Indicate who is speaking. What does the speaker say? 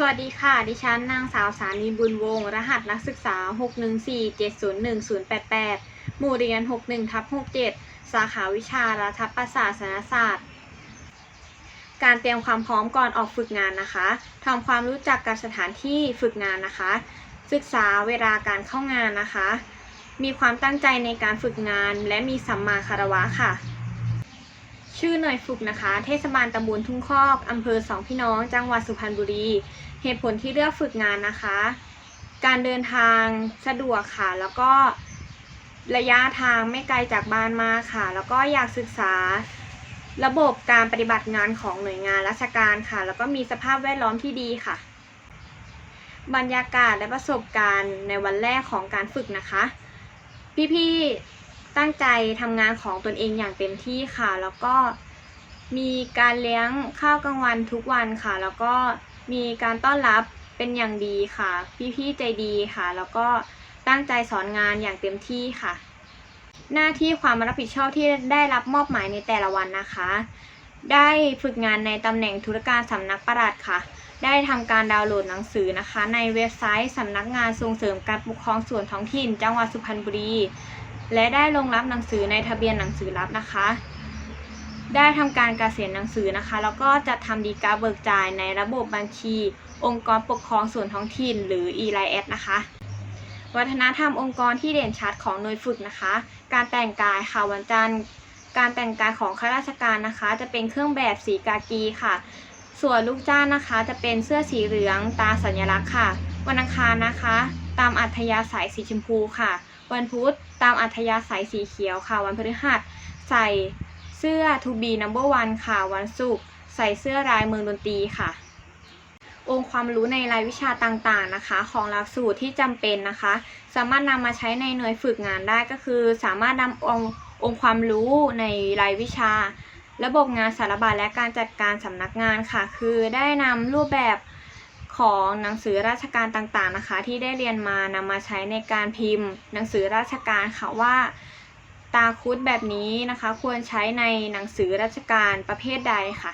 Speaker 1: สวัสดีค่ะ ดิฉันนางสาวสานีบุญวงศ์รหัสนักศึกษา 614701088 หมู่เรียน 61ทับ67 สาขาวิชารัฐประศาสนศาสตร์ การเตรียมความพร้อมก่อนออกฝึกงานนะคะทำความรู้จักกับสถานที่ฝึกงานนะคะ ศึกษาเวลาการเข้างานนะคะ มีความตั้งใจในการฝึกงาน และมีสัมมาคารวะค่ะ ชื่อหน่วยฝึกนะคะ เทศบาลตำบลทุ่งคอกอำเภอสองพี่น้อง จังหวัดสุพรรณบุรี เหตุผลที่เลือกฝึกงานนะคะ การเดินทางสะดวกค่ะ แล้วก็ระยะทางไม่ไกลจากบ้านมากค่ะ แล้วก็อยากศึกษาระบบการปฏิบัติงานของหน่วยงานราชการค่ะ แล้วก็มีสภาพแวดล้อมที่ดีค่ะ บรรยากาศและประสบการณ์ในวันแรกของการฝึกนะคะ พี่ๆ ตั้งใจทำงานของตนเองอย่างเต็มที่ค่ะ แล้วก็มีการเลี้ยงข้าวกลางวันทุกวันค่ะ แล้วก็มีการต้อนรับเป็นอย่างดีค่ะ พี่ๆใจดีค่ะ แล้วก็ตั้งใจสอนงานอย่างเต็มที่ค่ะ หน้าที่ความรับผิดชอบที่ได้รับมอบหมายในแต่ละวันนะคะ ได้ฝึกงานในตำแหน่งธุรการสำนักปลัดค่ะ ได้ทำการดาวน์โหลดหนังสือนะคะ ในเว็บไซต์สำนักงานส่งเสริมการปกครองส่วนท้องถิ่น จังหวัดสุพรรณบุรี และได้ลงรับหนังสือในทะเบียนหนังสือรับนะคะ ได้ทำการเกษียณหนังสือนะคะ แล้วก็จะทำดีกาเบิกจ่ายในระบบบัญชี องค์กรปกครองส่วนท้องถิ่น หรือ e l i s นะคะ วัฒนธรรมองค์กรที่เด่นชัดของหน่วยฝึกนะคะ การแต่งกายค่ะวันจันทร์ การแต่งกายของข้าราชการนะคะ จะเป็นเครื่องแบบสีกากีค่ะส่วนลูกจ้างนะคะจะเป็นเสื้อสีเหลืองตาสัญลักษณ์ค่ะ วันอังคารนะคะ ตามอัธยาศัยสีชมพูค่ะ วันพุธตามอัธยาศัยสีเขียวค่ะ วันพฤหัสใส่เสื้อ to be number one ค่ะ วันศุกร์ใส่เสื้อลายเมืองดนตรีค่ะ องค์ความรู้ในรายวิชาต่างๆนะคะ ของหลักสูตรที่จำเป็นนะคะ สามารถนำมาใช้ในหน่วยฝึกงานได้ก็คือ สามารถนำองค์องค์ความรู้ในรายวิชา ระบบงานสารบัญและการจัดการสำนักงานค่ะ คือได้นำรูปแบบ ของหนังสือราชการต่างๆนะคะ ที่ได้เรียนมานำมาใช้ในการพิมพ์ หนังสือราชการค่ะว่า ตาคุดแบบนี้นะคะ ควรใช้ในหนังสือราชการประเภทใดค่ะ